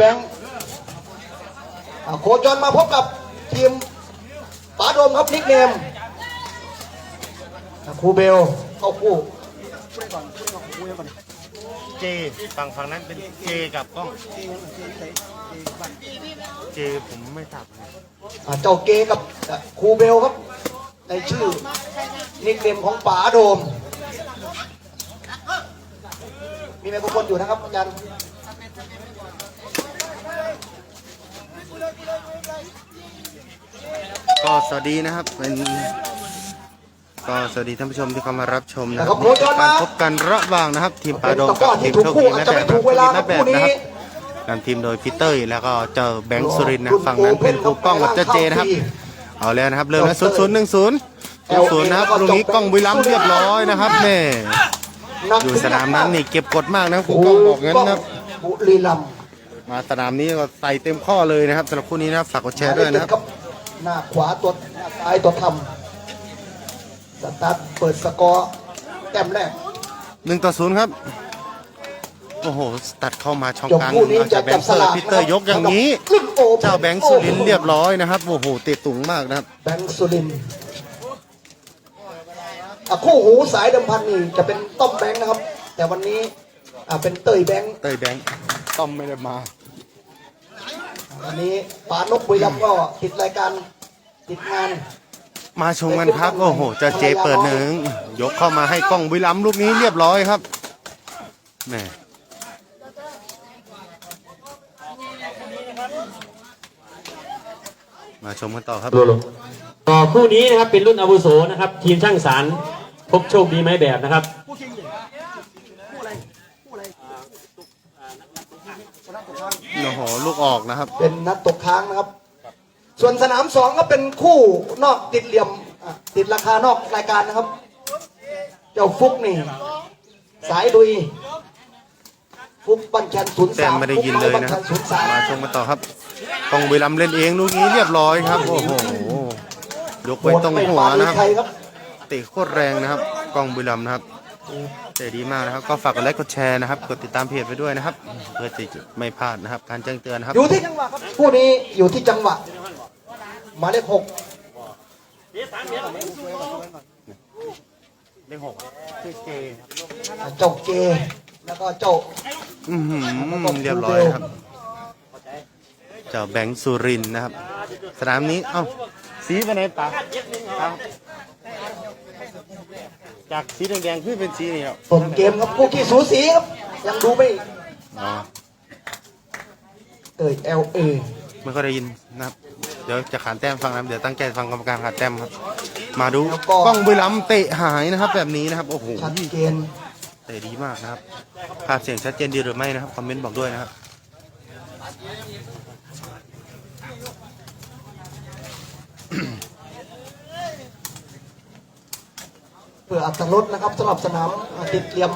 แบงค์อ่าโคจรมาพบกับทีมป๋าโดมครับนิกเนมอ่าครูเบลเข้าคู่เจฝั่งฝั่งนั้นเป็นเจกับกล้องเจผมไม่ทราบนะอ่าเจ้าเกกับอ่าครูเบลครับ ในชื่อนิกเนมของป๋าโดม มีไมโครโฟนอยู่นะครับอาจารย์ ก็สวัสดีนะครับเป็นก็สวัสดีท่านผู้ชมที่เข้ามารับชมนะคนะครัรับบโคจรกามารพบกันระหว่างนะครับ ทีมปาเป็นโดงตะกร้กัอบทีที่มถูกโชคคู่ดีอาแม่จจะแบไม่บถูกเวลาทีมครัแม่บแบบคู่นะนี้ครับนำทีมโดยพีเตอร์แล้วก็เจอแบงค์สุรินทร์นะครับฝั่งนั้นเป็นครูกล้องกับเจ้าเจนะครับ เอาแล้วนะครับเริ่มแล้วศูนย์ศูนย์หนึ่งศูนย์ศูนย์นะครับลูกนี้กล้องบุรีรัมย์เรียบร้อยนะครับแม่อยู่สนามนั้นนี่เก็บกดมากนะครูกล้องบอกงั้นนะครับบุรีรัมย์ มาสนามนี้ก็ใส่เต็มข้อเลยนะครับสำหรับคู่นี้นะครับฝากกดแชร์ด้วยนะครับ หน้าขวาตัวหน้าซ้ายตัวทำสตาร์ทเปิดสกอร์แต้มแรกหนึ่งต่อศูนย์ครับ โอ้โห ตัดเข้ามาช่องจบกลางคู่นี้เอาจะจากแบจังบค์สเซอลาร์กพีเตอร์ยกอย่างนี้ครึ่งโอเจ้าแบงค์สุรินทร์เรียบร้อยนะครับ โอ้โห เตะตุงมากนะครับ แบงค์สุรินทร์อะคู่หูสายเดิมพันนี่จะเป็นต้อมแบงค์นะครับ แต่วันนี้อะเป็นเตยแบงค์ เต้ยแบงค์ ต้อมไม่ได้มา วันนี้ปานกบุรีรัมย์ก็ติดรายการติดงาน มาชมกันครับ โอ้โหเจะเจเปิดหนึ่ง ยกเข้ามาให้กล้องบุรีรัมย์ลูกนี้เรียบร้อยครับแหม่มาชมกันต่อครับ ต่อคู่นี้นะครับเป็นรุ่นอาวุโสนะครับ ทีมช่างสารพบโชคดีไม้แบบนะครับ โอ้โหลูกออกนะครับ เป็นนัดตกค้างนะครับ ส่วนสนามสองก็เป็นคู่นอกติดเหลี่ยมอะติดราคานอกรายการนะครับ เจ้าฟุกนี่ สายดุย ฟุกบัญชันศูนย์แต้สามมไม่ได้ยินเลยนะครับศูนย์สามมาชมกันต่อครับกองบุรีรัมย์เล่นเองลูกนี้เรียบร้อยครับ โอ้โหยกไว้ตรงหัวนะครับใครครับ เตะโคตรแรงนะครับ กองบุรีรัมย์นะครับ เตะดีมากนะครับ ก็ฝากกดไลค์กดแชร์นะครับ กดติดตามเพจไปด้วยนะครับ เพื่อที่จะไม่พลาดนะครับ การแจ้งเตือนนะครับ อยู่ที่จังหวะครับคู่นี้อยู่ที่จังหวะหมายเลขหกเลขหกชื่อเจอะเจ้าเกแล้วก็เจ้าอือหือเรียบร้อยนะครับ เจ้าแบงค์สุรินทร์นะครับ สนามนี้ เอ้า สีไปไหนปะเอา จากสีแดงๆขึ้นเป็นสีนี่ครับต้นเกมครับคู่ขี้สูสีครับ ยังดูไม่อ๋อเอ่ย LA ไม่ค่อยได้ยินนะครับ เดี๋ยวจะขานแต้มฟังนะครับเดี๋ยวตั้งใจฟังกรรมการขานแต้มครับ มาดูแล้วก็กล้องบุรีรัมย์เตะหายนะครับ แบบนี้นะครับโอ้โหชัดเจนเตะดีมากนะครับภาพเสียงชัดเจนดีหรือไม่นะครับคอมเมนต์บอกด้วยนะครับ เพื่ออัตรถรสนะครับสำหรับสนามติดเหลี่ยม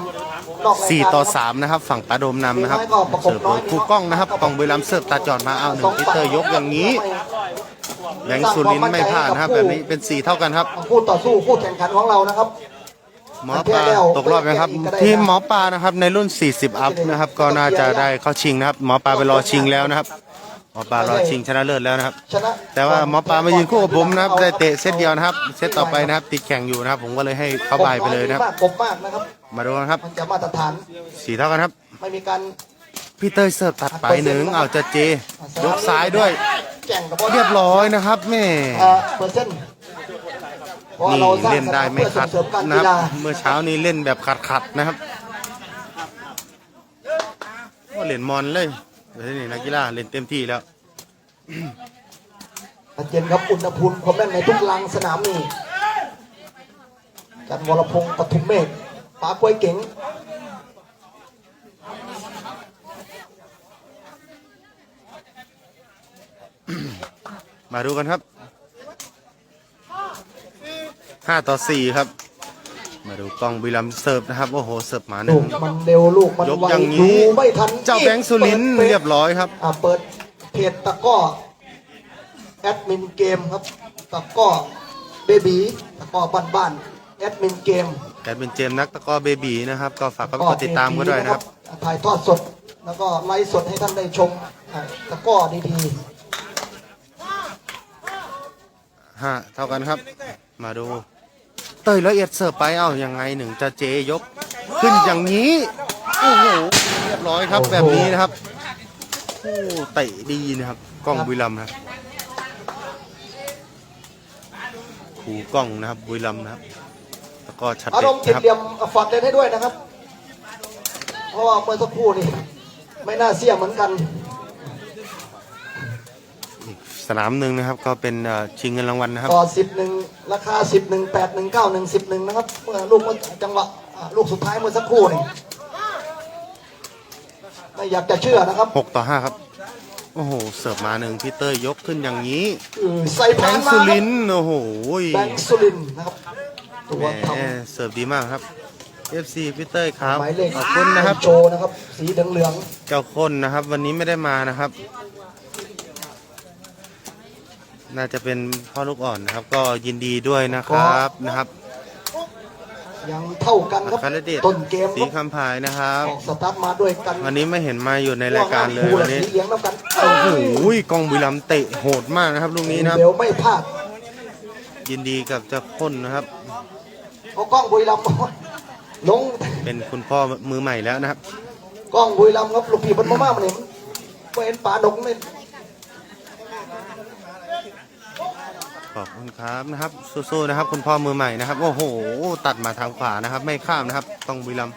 นอกรายการสี่ต่อนะครับสามนะครับ ฝั่งปาโดมนำนะครับมีน้อยก็ประกบเสิร์ฟโดยครูกล้องนะครับกล้องบุรีรัมย์เสิร์ฟตาจอดมาเอาหนึ่งพีเตอร์ยกอย่างนี้แบงค์สุรินทร์ไม่พลาดนะครับ แบบนี้เป็นสี่เท่ากันครับคู่ต่อสู้คู่แข่งขันของเรานะครับหมอปลาตกรอบนะครับ ทีมหมอปลานะครับในรุ่น 40 อัพนะครับ ก็น่าจะได้เข้าชิงนะครับ หมอปลาไปรอชิงแล้วนะครับหม อปลารอชิงชนะเลิศแล้วนะครับ ชนะแต่ว่าหมอปลามายืนคู่กับผมนะครับได้เตะเซตเดียวนะครับ เซตต่อไปนะครับ ติดแข่งอยู่นะครับ ผมก็เลยให้เข้าบายไปเลยนะครับมากกบมากนะครับ มาดูกันครับ มันจะมาตรฐานสี่เท่ากันครับ ไม่มีการพี่เต้ยเสิร์ฟตัดไปหนึ่งเอาจะเจ ยกซ้ายด้วย แข่งกับบเรียบร้อยนะครับแม่ เอ่อเปอร์เซ็นต์พราะว่านี่ราสร้างเล่นได้ไม่สนามขัดเพื่อส่งเสริมการนะกีครับฬาเมื่อเช้านี้เล่นแบบขัดขัดๆนะครับก็เล่นมอนเลย เดี๋ยวนี้นักกีฬาเล่นเต็มที่แล้วชัดเจนครับอุณหภูมิความแม่นในทุกลางสนามนี่จันวรพงศ์ปทุมเมฆป๋ากล้วยเก๋งมาดูกันครับห้าต่อสี่ครับ มาดูกล้องบุรีรัมย์เสิร์ฟนะครับ โอ้โห เสิร์ฟหมาหลูนึ่งกมันเร็วลูกมันยกไวอย่างดูนี้ไม่ทันเจ้าแบงค์สุรินทร์ปิดเรียบร้อยครับ อ่าเปิดเพจตะกร้อแอดมินเกมครับตะกร้อเบบีตะกร้อบ้านบ้านๆแอดมินเกม แกเป็นเจมส์นักตะกร้อเบบีนะครับ ก็ฝากเข้าไปกดติดตามก็ด้วยนะครับ ถ่ายทอดสด แล้วก็ไลฟ์สดให้ท่านได้ชมอะตะกร้อดีห้าเท่ากันครับ มาดู เต้ยละเอียดเสิร์ฟไปเอ้ายังไงหนึ่งจะเจยก ขึ้นอย่างนี้โอ้โหเรียบร้อยครับแบบนี้นะครับโอ้เตะดีนะครับกล้องบุรีรัมย์นะครับครูกล้องนะครับบุรีรัมย์นะครับแล้วก็ชัดๆอาเด็รดมณ์ติดนะครับเหลี่ยมฝากเล่นให้ด้วยนะครับ เพราะว่าเมื่อสักครู่นี่ไม่น่าเสี่ยงเหมือนกันอีก สนามหนึ่งนะครับ ก็เป็นเอ่อชิงเงินรางวัลนะครับก็สิบหนึ่งราคาสิบหนึ่งแปดหนึ่งเก้าหนึ่งสิบหนึ่งนะครับเมื่อลูกเมื่อจังหวะอะลูกสุดท้ายเมื่อสักครู่นี่ไม่อยากจะเชื่อนะครับหกต่อห้าครับ โอ้โห เสิร์ฟมาหนึ่งพี่เต้ยยกขึ้นอย่างนี้อือใส่แบพางนค์มาสุคริรับนทร์โอ้โหแบงค์สุรินทร์นะครับตัวแหมทเสิร์ฟดีมากครับ FC พี่เต้ยครับำหมายเลขขอบคุณนะครับ โชว์นะครับ สีเหลืองเจ้าคนนะครับ วันนี้ไม่ได้มานะครับ น่าจะเป็นพ่อลูกอ่อนนะครับ ก็ยินดีด้วยนะครับนะครับๆยังเท่ากันครับคาราเดชต้นเกมสีคำพายนะครับออกสตาร์ทมาด้วยกันวันนี้ไม่เห็นมาอยู่ในรายการเลยคู่วันนี้สีเหลืองน้ำกันโอ้โหกองบุรีรัมย์เตะโหดมากนะครับลูกนี้นะครับเบลไม่พลาดยินดีกับเจ้าคนนะครับเอากล้องบุรีรัมย์ลงเป็นคุณพ่อมือใหม่แล้วนะครับ กล้องบุรีรัมย์ครับลูกพี่พันมาๆมันเห็นไม่เห็นป่าดงเลย ขอบคุณครับนะครับสู้ๆนะครับ คุณพ่อมือใหม่นะครับโอ้โห ตัดมาทางขวานะครับ ไม่ข้ามนะครับ ต้องบุรีรัมย์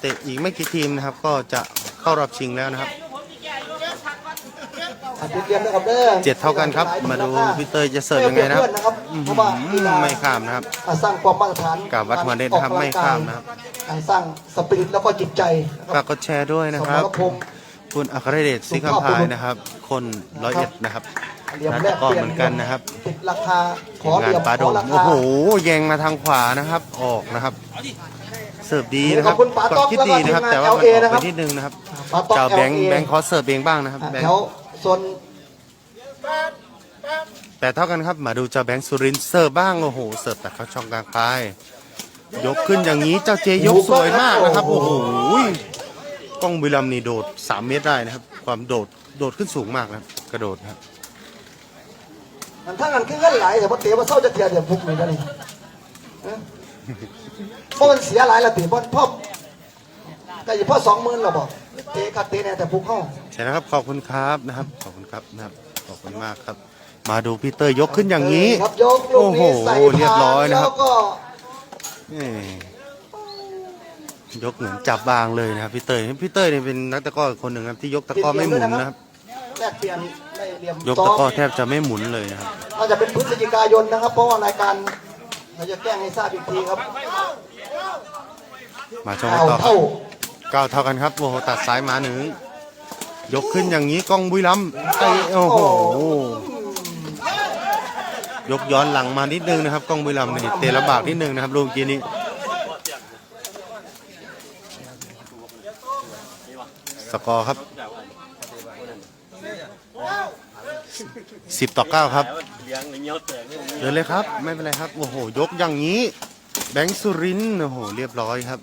เตะอีกไม่กี่ทีมนะครับ ก็จะเข้ารอบชิงแล้วนะครับอะติดเรียนนะครับเด้อเจ็ดเท่ากันครับ มาดูพี่เตยจะเสิร์ฟยังไงนะครับอื้อเพหืราะว่ากีฬาอไม่ข้ามนะครับอะสร้างความมาตรฐานกราบวัดหัวเด็ดนะครับกกำลังไม่ข้ามนะครับการสร้างสปิริตแล้วก็จิตใจนะคฝารักกดแชร์ด้วยนะสคมรับรภูมิ คุณอัครเดชสิคำพายนะครับ คนร้อยเอ็ดนะครับเหลี่ยมนัดแลกก็เปลี่ยเหมือนกันนะครับติดราคาขทีอมเหงานลี่ยมปลาขโดอมราโอ้คาโหแยงมาทางขวานะครับ ออกนะครับ เสิร์ฟดีนะคขรัอบบคุณป๋าความคิดดีนะครับต๊อกแต่ว่ามันแล้วก็ออกทีมงาน LA ไปนิดนึงนะครับปลาต๊อกเจ้าแบงค์ LA แบงค์ขอเสิร์ฟเองบ้างนะครับอะแบงแถค์วส่วนแต่เท่ากันครับมาดูเจ้าแบงค์สุรินทร์เสิร์ฟบ้างโอ้โหเสิร์ฟแต่เข้าช่องกลางไปยกขึ้นอย่างนี้เจ้าเจยกสวยมากนะครับโอ้โห กล้องบุรีรัมย์นี่โดด 3 เมตรได้นะครับ ความโดดโดดขึ้นสูงมากนะครับ กระโดดนะครับมันทั้งนั้นคือเงินหลายแต่พอเตะมาเศร้าจะเทียเดี๋ยวพุกนี่ก็นี่เอ้ยเพราะมันเสียหลายละตีเพราะพ่อแต่ยี่พ่อสองหมื่นเราบอกเตะกัดเตะเนี่ยแต่พุกเข้าใช่นะครับขอบคุณครับนะครับ ขอบคุณครับนะครับขอบคุณมากครับ มาดูพีเตอร์ยกขึ้นอย่างนี้ ครับยกลูกนี้ใส่โอ้โหเรียบร้อยนะครับ แล้วก็ นี่ ยกเหมือนจับบางเลยนะครับพี่เตยพี่เตยเนี่ยเป็นนักตะกร้ออีกคนหนึ่งครับที่ยกตะกร้อไม่หมุนนะครับแลกเปลี่ยนได้เหลี่ยมยกตะกร้อแทบจะไม่หมุนเลยนะครับน่าจะเป็นพฤศจิกายนนะครับเพราะว่ารายการเราจะแจ้งให้ทราบอีกทีครับมาชมเก้ากันต่อครับเท่าเก้าเท่ากันครับโอ้โหตัดซ้ายมาหนึ่งยกขึ้นอย่างนี้กล้องบุรีรัมย์เตะโอ้โหยกย้อนหลังมานิดนึงนะครับกล้องบุรีรัมย์นี่เตะลำบากนิดนึงนะครับลูกเมื่อกี้นี้ สกอร์ครับสิบต่อเก้าครับเดินเลยครับ ไม่เป็นไรครับ โอ้โห ยกอย่างนี้ แบงค์สุรินทร์โอ้โห เรียบร้อยครับ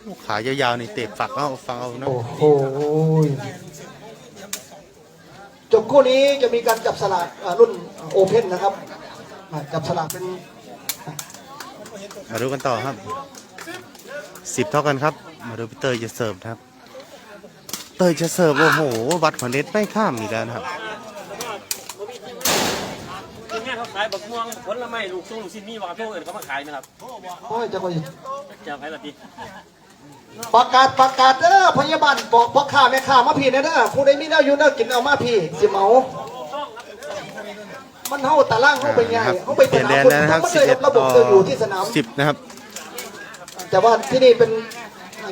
โอ้ขายาวๆนี่เตะฝักเอาฟังเอานะโอ้โหจบคู่นี้จะมีการจับสลากอ่ารุ่นโอเพนนะครับอ่าจับสลากเป็นมาดูกันต่อครับสิบเท่ากันครับ มาดูพี่เตยจะเสิร์ฟนะครับ เตยจะเสิร์ฟโอ้โห วัดขวัญเด็ดไม่ข้ามอีกแล้วนะครับทีมงานเขาขายบักม่วงผลไม้ลูกซุ้งลูกชิ้นมีวางทั่วอื่นเขามาขายไหมครับโอ้ยจะไปจะขายละทีประกาศประกาศเด้อพยาบาลบอกพ่อข้าแม่ข้ามาพี่นะเด้อผู้ใดมีแน้อยู่เด้อกินเอามาพี่สิเหมามันเฮาตะล่างเฮาไปไงนะครับเฮาไปเปลี่ยนแดนคุแล้วนะครับมันสิบได้เอ็ดระบต่บอเดินอยู่ที่สนามสิบนะครับ แต่ว่าที่นี่เป็น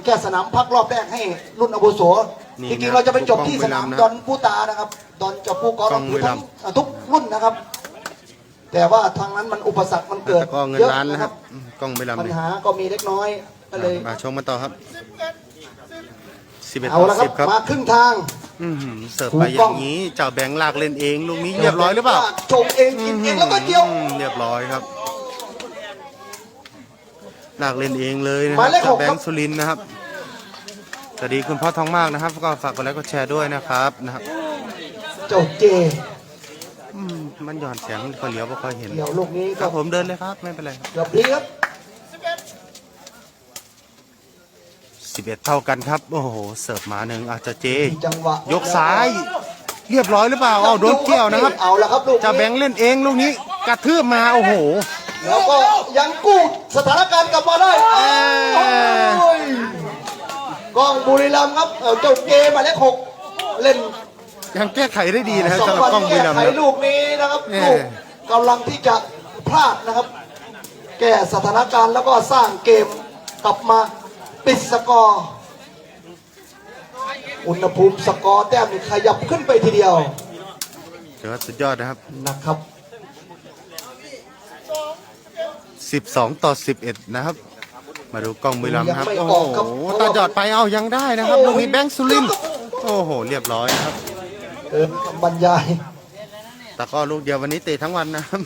แค่สนามพักรอบแรกให้รุ่นอาวุโสนี่จริงๆนะเราจะไปจบที่กล้องสนามบุรีรัมย์นะดอนผู้ตานะครับ ดอนจบผู้กอกล้องบุรีรัทั้มงย์อะทุกรุ่นนะครับ แต่ว่าทางนั้นมันอุปสรรคมันเกิดตะกร้อเงินเยอะล้านนะนะคครัรับบอืมกล้องบุรีรัมย์ปัญนี่หาก็มีเล็กน้อยก็เลย มาชมกันต่อครับสิบเอ็ดเอาต่อละครัสิบบครับมาครึ่งทาง อื้อหือเสิร์ฟไปอย่างนี้เจ้าแบงค์ลากเล่นเองลูกนี้เรียบร้อยหรือเปล่าจบเองกินเองแล้วก็เกี่ยว อืมเรียบร้อยครับ ลากเล่นเองเลยนะคหมารัยบเลขหเจ้ากแบครังบค์สุรินทร์นะครับสวัสดีคุณพ่อทองมากนะครับก็ฝากกดไลค์กดแชร์ด้วยนะครับนะครับเจ้าเจอืมมันหย่อนเสียงก็เลี้ยวไม่ค่อยเห็นเดี๋ยวลูกนี้คก็รับผมเดินเลยครับไม่เป็นไรครับเกือบดีครับสิบเอ็ดเท่ากันครับโอ้โหเสิร์ฟมาหนึ่งอาจจะเจจังหวะยกซ้าย เรียบร้อยหรือเปล่าเอาโดนเกี่ยวนะครับ เอาละครับลูกนี้จะแบงค์เล่นเองลูกนี้กระทืบมาโอ้โห แล้วก็ยังกู้สถานการณ์กลับมาได้เอ้ยโอ้ยกล้องบุรีรัมย์ครับเอาเจ้าเจหมายเลขหกเล่นยังแก้ไขได้ดีนะครับสองสำหรับวันกล้องบุแก้รีรัมย์ไขนะครับ ลูกนี้นะครับเอ่ลูอกกำลังที่จะพลาดนะครับ แก้สถานการณ์แล้วก็สร้างเกมกลับมาปิดสกอร์อุณหภูมิสกอร์แต้มนี่ขยับขึ้นไปทีเดียวถือว่าสุดยอดนะครับ นะครับ 12 ต่อ 11 นะครับ มาดูกล้องบุรีรัมย์นะครับยังโอ้ไม่ออกครับโหตาจอดไปเอายังได้นะครับลูกนี้แบงค์สุรินทร์โอ้โห เรียบร้อยนะครับเกินคำบรรยายแต่ก็ลูกเดียววันนี้เตะทั้งวันนะครับ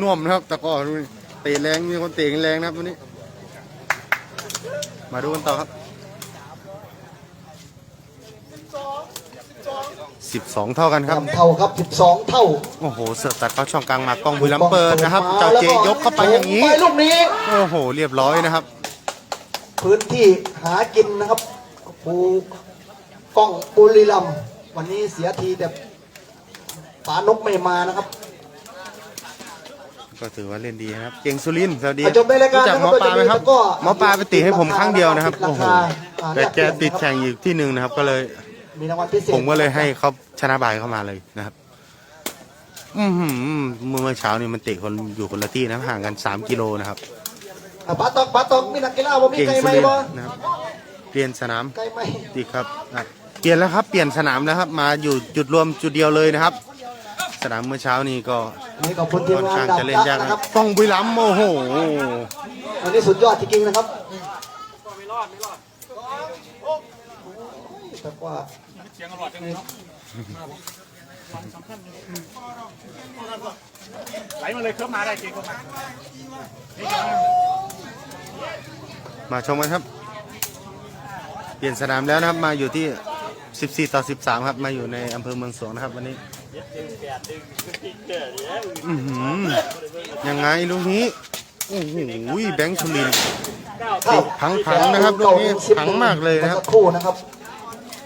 น่วมนะครับแต่ก็ลูกนี้เตะแรงมีคนเตะแรงนะครับวันนี้ มาดูกันต่อครับ 12 เท่ากันครับแต้มเท่าครับ 12 เท่าโอ้โห เสิร์ฟตัดเข้าช่องกลางมากล้องบุรีรัมย์เปิดนะครับ เจ้าเจยกเข้าไปอย่างนี้ไปลูกนี้ โอ้โห เรียบร้อยนะครับ พื้นที่หากินนะครับภูกล้องบุรีรัมย์วันนี้เสียทีแต่ปานกไม่มานะครับ ก็ถือว่าเล่นดีนะครับ เก่งสุรินทร์สวัสดีจบในรายการรู้จักหมอปลาไหมครับนะครับก็หมอปลาไปติให้ผมครั้งเดียวนะครับราคาโอ้โหอ่าแต่แกติดแข่งอยู่ที่หนึ่งนะครับ ก็เลย มีรางวัลพิเศษผมก็เลยให้เขาชนะบายเข้ามาเลยนะครับ อือหือเมื่อเช้านี่มันเตะคนอยู่คนละที่นะห่างกันสามกิโลนะครับอะปาตอกปาตอกมีนักกีฬาบ่มีเก่งไกลสุไหมรินทบ่ร์นะครับเปลี่ยนสนาม ไกลไหมดีครับอะเปลี่ยนแล้วครับ เปลี่ยนสนามแล้วครับ มาอยู่จุดรวมจุดเดียวเลยนะครับ สนามเมื่อเช้านี้ก็นี่ขอบคุณทีมค่อนงานข้างดับจะเล่นจักยากนะนะคครัรับบกล้องบุรีรัมย์โอ้โห อันนี้สุดยอดจริงๆนะครับแต่ว่า ไหลมาเลยเคลื่อนมาได้เก่งเข้ามามาชมกันครับ เปลี่ยนสนามแล้วนะครับ มาอยู่ที่ 14 ต่อ 13 ครับ มาอยู่ในอำเภอเมืองสวงนะครับ วันนี้อือหือยังไงลูกนี้โอ้โหแบงค์ชุลินทร์ติดพังๆนะครับลูกนี้พังมากเลยนะครับสักครู่นะครับ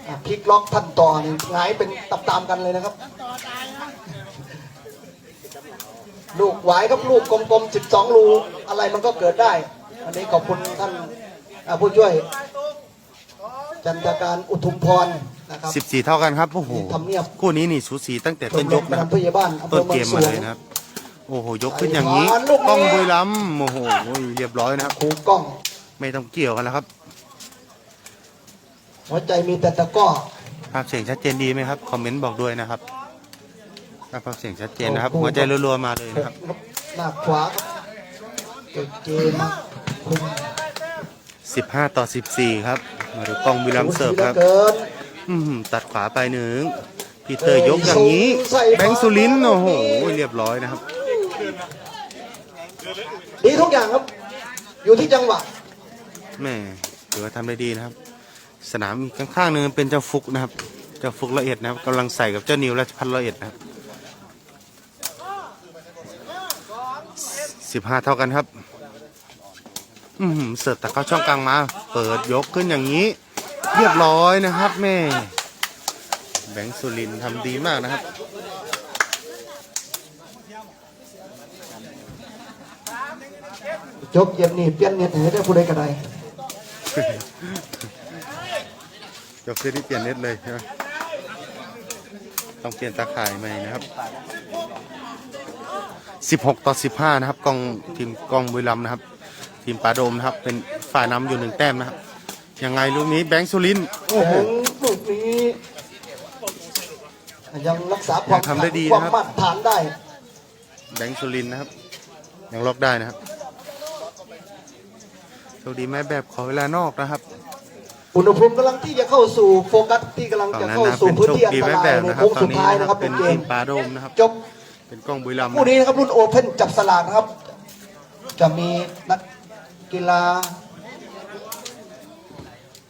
อะพลิกล็อกท่านต่อนี่หงายเป็นตับตามๆกันเลยนะครับลูกหวายครับลูกกลมๆ12รูอะไรมันก็เกิดได้ อันนี้ขอบคุณท่านอะผู้ช่วย จันทการอุทุมพรนะครับ14เท่ากันครับโอ้โหทำเนียบ คู่นี้นี่สูสีตั้งแต่ต้นยกนะครับ ผู้ใหญ่บ้านอำเภต้อนเมืเกองมสมาวงเลยนะครับ โอ้โห ยกขึ้นอย่างนี้ไอ้หวานลูกนี้กล้องบุรีรัมย์โอ้โห เรียบร้อยนะครับ ครูกล้อง ไม่ต้องเกี่ยวกันแล้วครับ หัวใจมีแต่ตะกร้อภาพเสียงชัดเจนดีไหมครับคอมเมนต์บอกด้วยนะครับถ้าภาพเสียงชัดเจนนะครับ หัวใจรัวๆมาเลยหนะกครับครับหน้าขวาครับเกเกมาคุม15ต่อ14ครับมาดูกล้องบุรีรัมย์เสิร์ฟครับเกินอืมตัดขวาไปหนึ่งพีเตอร์ยกอย่างนี้ใส่แบงค์สุรินทร์โอ้โหเรียบร้อยนะครับดีทุกอย่างครับ อยู่ที่จังหวะแม่ถือว่าทำได้ดีนะครับ สนามอีกข้างๆหนึงเป็นเจ้าฟุกนะครับ เจ้าฟุกละเอียดนะครับกำลังใส่กับเจ้านิวราชพัฒน์ละเอียดนะครับสิบห้าเท่ากันครับ อืมเสิร์ฟตัดเข้าช่องกลางมา เปิดยกขึ้นอย่างนี้ เรียบร้อยนะครับแม่ แบงค์สุรินทร์ทำดีมากนะครับจบเย็นนี่เปลี่ยนเน็ตให้ได้ผู้ใดก็ได้ ยกเสื้อที่เปลี่ยนเน็ตเลยใช่ไหมต้องเปลี่ยนตาข่ายใหม่นะครับ 16 ต่อ 15 นะครับกองทีมกองบุรีรัมย์นะครับ ทีมปาโดมนะครับ เป็นฝ่ายนำอยู่หนึ่งแต้มนะครับ ยังไงลูกนี้แบงค์สุรินทร์โอ้โหแบงค์ลูกนี้ยังรักษาความยังทำได้ดีความนะครับมาตรฐานได้ แบงค์สุรินทร์นะครับ ยังล็อกได้นะครับโชคดีแม่แบบขอเวลานอกนะครับ อุณหภูมิกำลังที่จะเข้าสู่โฟกัสที่กำลังฝั่งจะนั้นเข้านะครับสู่เป็นพื้นโชคที่อันดีตแม่รายแบบในนะครับโค้งฝั่สุงดนี้ท้ายนะนะคครัรับบเป็นเกทีมมปาโดมนะครับจบเป็นกล้องบุรีรัมย์คู่นะนี้นะครับรุ่นโอเพ่นจับสลากนะครับ จะมีนักกีฬา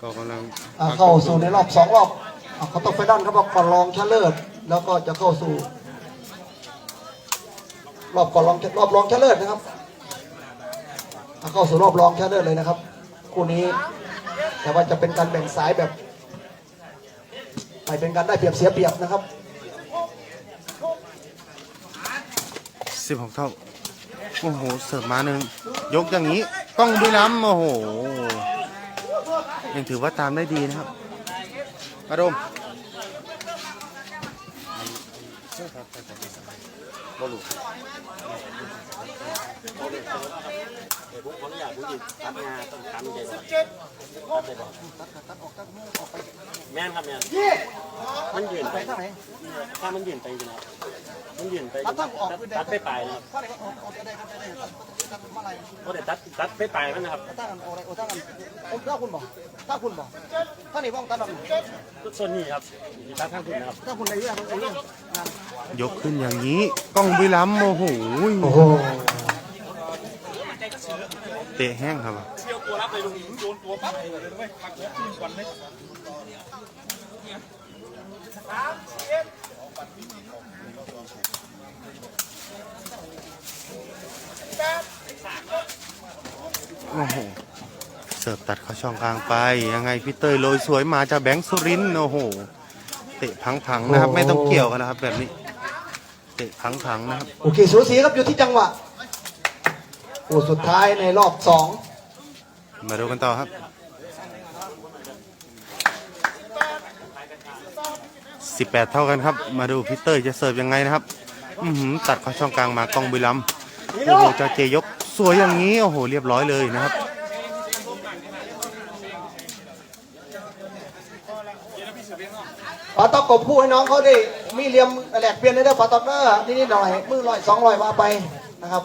ก็กำลังอ่าเข้าสู่ในรอบสองรอบอ่าเขาต้องไฟนอลครับก่อนรองชนะเลิศแล้วก็จะเข้าสู่ รอบก่อนรองรอบรองชนะเลิศนะครับอ่าเข้าสู่รอบรองชนะเลิศเลยนะครับ คู่นี้ แต่ว่าจะเป็นการแบ่งสายแบบไม่เป็นการได้เปรียบเสียเปรียบนะครับสิบหกเท่าโอ้โหเสริมมาหนึ่งยกอย่างนี้กล้องด้วยน้ำโอ้โหยังถือว่าตามได้ดีนะครับอารมณ์ แม่นครับแม่นมันยืนไปทางไหนถ้ามันยืนไปจริงๆครับมันยืนไปตัดทางออกตัดไปปลายนะครับข้าไหนก็ออกออกได้ครับได้ครับตัดเมื่อไหร่ก็ได้ตัดตัดไปปลายมันนะครับถ้ากันออกอะไรโอ้ถ้ากันผมถ้าคุณบอกถ้าคุณบอกถ้านี่บ้องตัดแบบส่วนนี้ครับมีตัดข้างคุณนะครับถ้าคุณในเรื่องของเรื่องงานยกขึ้นอย่างนี้กล้องบุรีรัมย์โอ้โหโอ้โหเตะแห้งครับ เที่ยวตัวรับเลยลุงโยนตัวปั๊บเลยด้วยปักหัวขึ้นก่อนเลยโอ้โหเสิร์ฟตัดเข้าช่องกลางไป ยังไงพี่เตยโรยสวยมาจากแบงค์สุรินทร์โอ้โห เตะพังๆนะครับ ไม่ต้องเกี่ยวกันนะครับแบบนี้ เตะพังๆนะครับ โอเคสูสีครับอยู่ที่จังหวะโอ้สุดท้ายในรอบสอง มาดูกันต่อครับ18เท่ากันครับ มาดูพีเตอร์จะเสิร์ฟยังไงนะครับ อืตัดเข้าช่องกลางมากล้องบุรีรัมโอ้โหเจ้าเจยกสวยอย่างนี้ โอ้โห เรียบร้อยเลยนะครับปาตอกกบพูดให้น้องเขาได้มีเหลี่ยมแหลกเปลี่ยนได้ด้วยปาตอกเนอร์นิดหน่อยมือลอยสองลอยมาไปนะครับ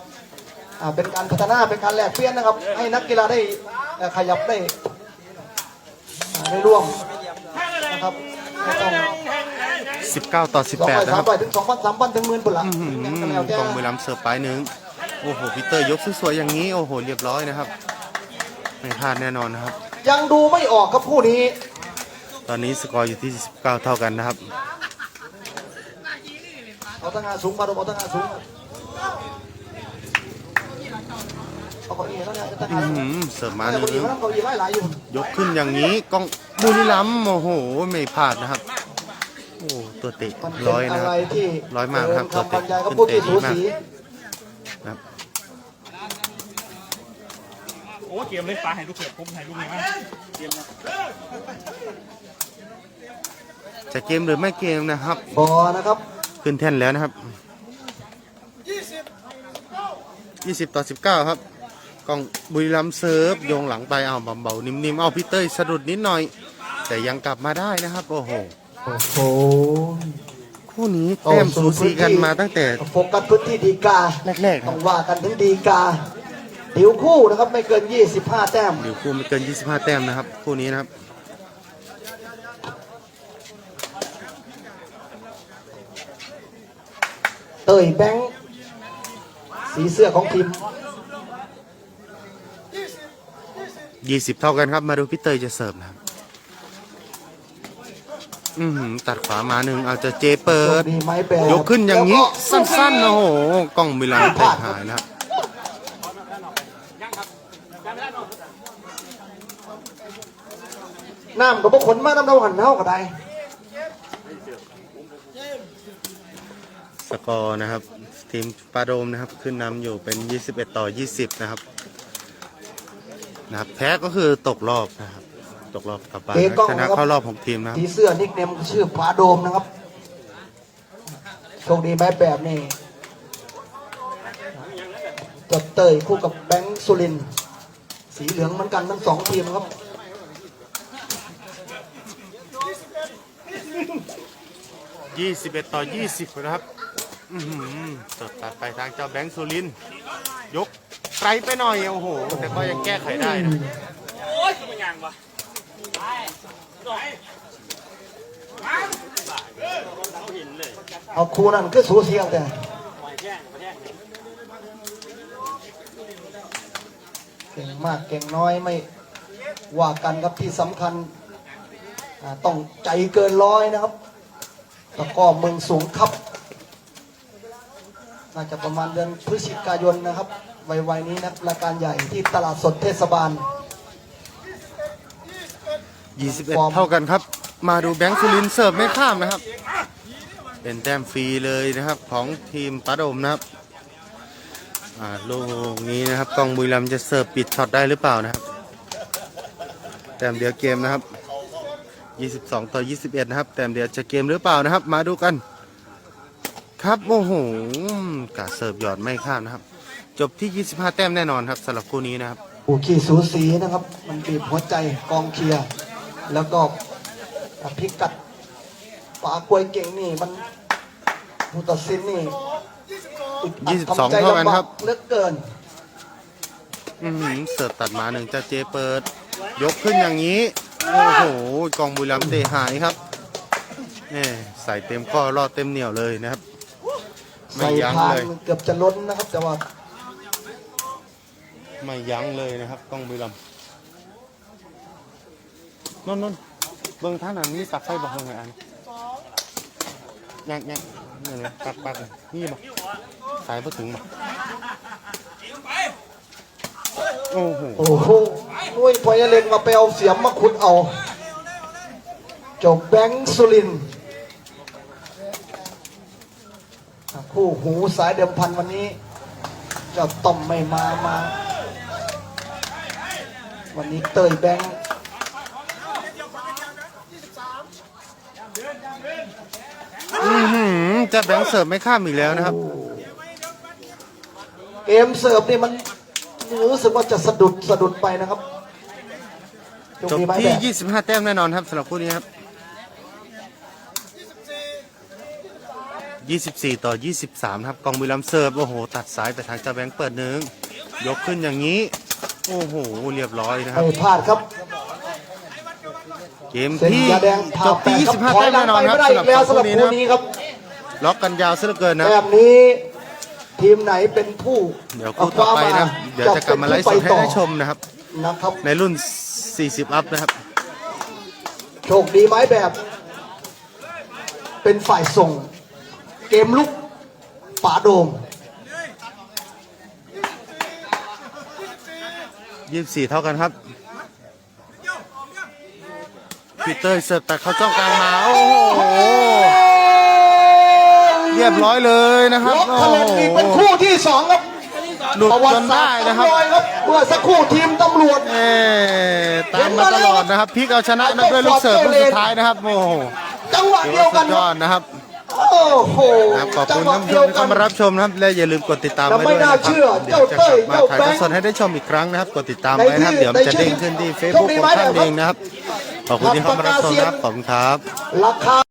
อ่าเป็นการพัฒนาเป็นการแหลกเปลี่ยนนะครับ ให้นักกีฬาได้ ขยับได้อ่าได้ร่วมนะครับไม่ต้อง19 ต่อ สองร้อย18นะสาคมรับร้อยถึงสองพันสามพันถึงหมื่นปุ่นละอื้อหือยังกันแล้วแต่กล้องบุรีรัมย์เสิร์ฟไปหนึ่งโอ้โหพีเตอร์ยกสวยๆอย่างนี้ โอ้โห เรียบร้อยนะครับ ไม่พลาดแน่นอนนะครับ ยังดูไม่ออกครับคู่นี้ ตอนนี้สกอร์อยู่ที่ 19 เท่ากันนะครับ เอาตั้งงานสูงมาดูเอาตั้งงานสูง เอาเก้าอี้แล้วเนี่ยจะตั้งอื้งาอนหือเสิร์ฟมาหเก้านึ่อี้งมันต้องเก้าอี้หลายๆอยู่ยกขึ้นอย่างนี้กล้องบุรีรัมย์โอ้โห ไม่พลาดนะครับ โอ้ตัวเตะมันเป็นร้อยนะอะคไรรับที่ร้อยมากนะครับเกินคำบรรยายตัก็วเตะพูดที่สูขึ้นเตะดีมากสีนะครับ โอ้เกมเลยปลาให้ลูกเสือผมให้ลูกนี้มาเกมนะจะเกมหรือไม่เกมนะครับ บอนะครับขึ้นแท่นแล้วนะครับ 20 ต่อ 19 ครับ กล้องบุรีรัมย์เซิร์ฟโยงหลังไปเอาเบาๆนิ่มๆเอาพี่เต้ยสะดุดนิดหน่อย แต่ยังกลับมาได้นะครับ โอ้โหโอ้โหคู่นี้แต้มสูสีกันมาตั้งแต่โฟกัสพื้นที่ดีกาแรกๆคต้รัอบงว่ากันถึงดีกาติวคู่นะครับไม่เกิน 25 แต้มเดี๋ยวคู่ไม่เกิน 25 แต้มนะครับ คู่นี้นะครับเตยแบงค์สีเสื้อของทีม 20เท่ากันครับ มาดูพี่เตยจะเสิร์ฟนะครับ อือหือตัดขวามาหนึ่งเอาจะเจเปิโชดคดีไหมแบบยกขึ้นอย่างนี้นี้สั้นๆโอ้โหกล้องมิลานเตะหายนะครับน้ำกับพวกขนมาน้ำเราหันเท่ากับใดสกอร์นะครับ ทีมปาโดมนะครับ ขึ้นนำอยู่เป็น 21 ต่อ 20 นะครับ นะครับ แพ้ก็คือตกรอบนะครับ ตกรอบกลับบ้านเอกล้องชนะนะครับ เข้ารอบ6ทีมนะครับ สีเสื้อนิกเนมชื่อผาโดมนะครับโชคดีไหมแบบนี้จดเตยคู่กับแบงค์สุรินทร์สีเหลืองเหมือนกันทั้งสองทีมครับ 21 ต่อ 20 นะครับ อือหือสดตัดไปทางเจ้าแบงค์สุรินทร์ยก ไกลไปหน่อยโอ้โห แต่ก็ยังแก้ไขได้นะโอ้ยมันยังวะเอาคู่นั้นคือสูสีเอาแต่เก่งมากเก่งน้อยไม่ว่ากันครับที่สำคัญอ่าต้องใจเกินร้อยนะครับแล้วก็เมืองสูงครับ น่าจะประมาณเดือนพฤศจิกายนนะครับ ไวๆนี้นะครับรายการใหญ่ที่ตลาดสดเทศบาล 21 เท่ากันครับ มาดูแบงค์สุรินเสิร์ฟไม่ข้ามนะครับ เป็นแต้มฟรีเลยนะครับของทีมปัดโดมนะครับอ่าลูกนี้นะครับกองบุรีรัมจะเสิร์ฟปิดช็อตได้หรือเปล่านะครับ แต้มเดียวเกมนะครับ 22 ต่อ 21 นะครับ แต้มเดียวจะเกมหรือเปล่านะครับ มาดูกัน ครับโอ้โหกาเสิร์ฟหยอดไม่ข้ามนะครับ จบที่ 25 แต้มแน่นอนครับสำหรับคู่นี้นะครับผู้ขี่สูสีนะครับ มันบีบหัวใจกองเชียร์แล้วก็พิกัดปากวยเก่งนี่มันผู้ตัดสินนี่อึดอัด22ทำใจเท่ากันครับลำบากเหลือเกิน อื้อหือเสิร์ฟตัดมาหนึ่งจะเจเปิด ยกขึ้นอย่างนี้ โอ้โห กองบุรีรัมย์เตะหายครับนี่ใส่เต็มข้อรอดเต็มเหนียวเลยนะครับ ไม่ใส่ยั้งพานเลยเกือบจะล้นนะครับแต่ว่า ไม่ยั้งเลยนะครับกองบุรีรัมย์นนนนเบื้องท่านอันนี้ตักไฟบอกยังไงอันยังยังนี่เลยปักปักนี่บอกสายพอถึงบอกโอ้โหโอ้โหนุ้ยพอยาเล็งมาไปเอาเสียมมาขุดเอาจบแบงค์สุรินคู่หูสายเดิมพันวันนี้ จะต้อมไม่มามา วันนี้เตยแบงค์อื้อหือจะแบงค์เสิร์ฟไม่ข้ามอีกแล้วนะครับ เกมเสิร์ฟนี่มันรู้สึกว่าจะสะดุดสะดุดไปนะครับจบมีไม้ที่แบบ25 แต้มแน่นอนครับสำหรับคู่นี้ครับ 24 ต่อ 23 ครับกองบุรีรัมย์เสิร์ฟ โอ้โห ตัดสายไปทางเจ้าแบงค์เปิดหนึ่ง ยกขึ้นอย่างนี้ โอ้โหเรียบร้อยนะครับไม่พลาดครับเกมเส้นที่ยาแดงจผ่าบแปที่ดครับ25ถอแต้ยมหลัแน่งนอนไปครับไม่ได้สำหอีรับกแล้วสำหรับคู่นี้คู่นะนี้ครับล็อกกันยาวซะเหลือเกินนะแต้มนี้ทีมไหนเป็นผู้เดี๋ยวคู่ต่อไปนะครับเดี๋ยวจะกลับมาไลฟ์สดให้ได้ชมนะครับนะครับในรุ่น 40 อัพนะครับ โชคดีไม้แบบ เป็นฝ่ายส่ง เกมลุกป่าโดม 24เท่ากันครับพีเตอร์เสิร์ฟตัดเข้าจ้องกลางมา โอ้โห เรียบร้อยเลยนะครับล็อกโอ้คะแนนอีกเป็นโหคู่ที่สองครับหลุดประวัจตินศาได้สตร์นะครับจำลอยครับเมื่อสักครู่ทีมตำรวจเอ้ตามมาตลอดนะครับพลิกเอาชนะนะด้วยลูกเสิร์ฟลูกสุดท้ายนะครับโอ้โหจังหวะถือเดียวว่ากัสุนดยคอรับดนะครับ โอ้โหครับขอบจัคุงณหวะท่านผู้เดีชยวมที่กัเข้านมารับชมนะครับและอย่าลืมกดติดตามเราไว้ไม่นะครับน่าเชื่อเดี๋ยวจะกลับมาเจ้าเต้ยถ่ายทอดเจ้าแบงค์สดให้ได้ชมอีกครั้งนะครับ กดติดตามไว้นะครับเดี๋ยวมันจะเด้งขึ้นที่ Facebook ของท่านเองนะครับขอบคุณที่เข้ามารับชมนะครับขอบคุณครับราคา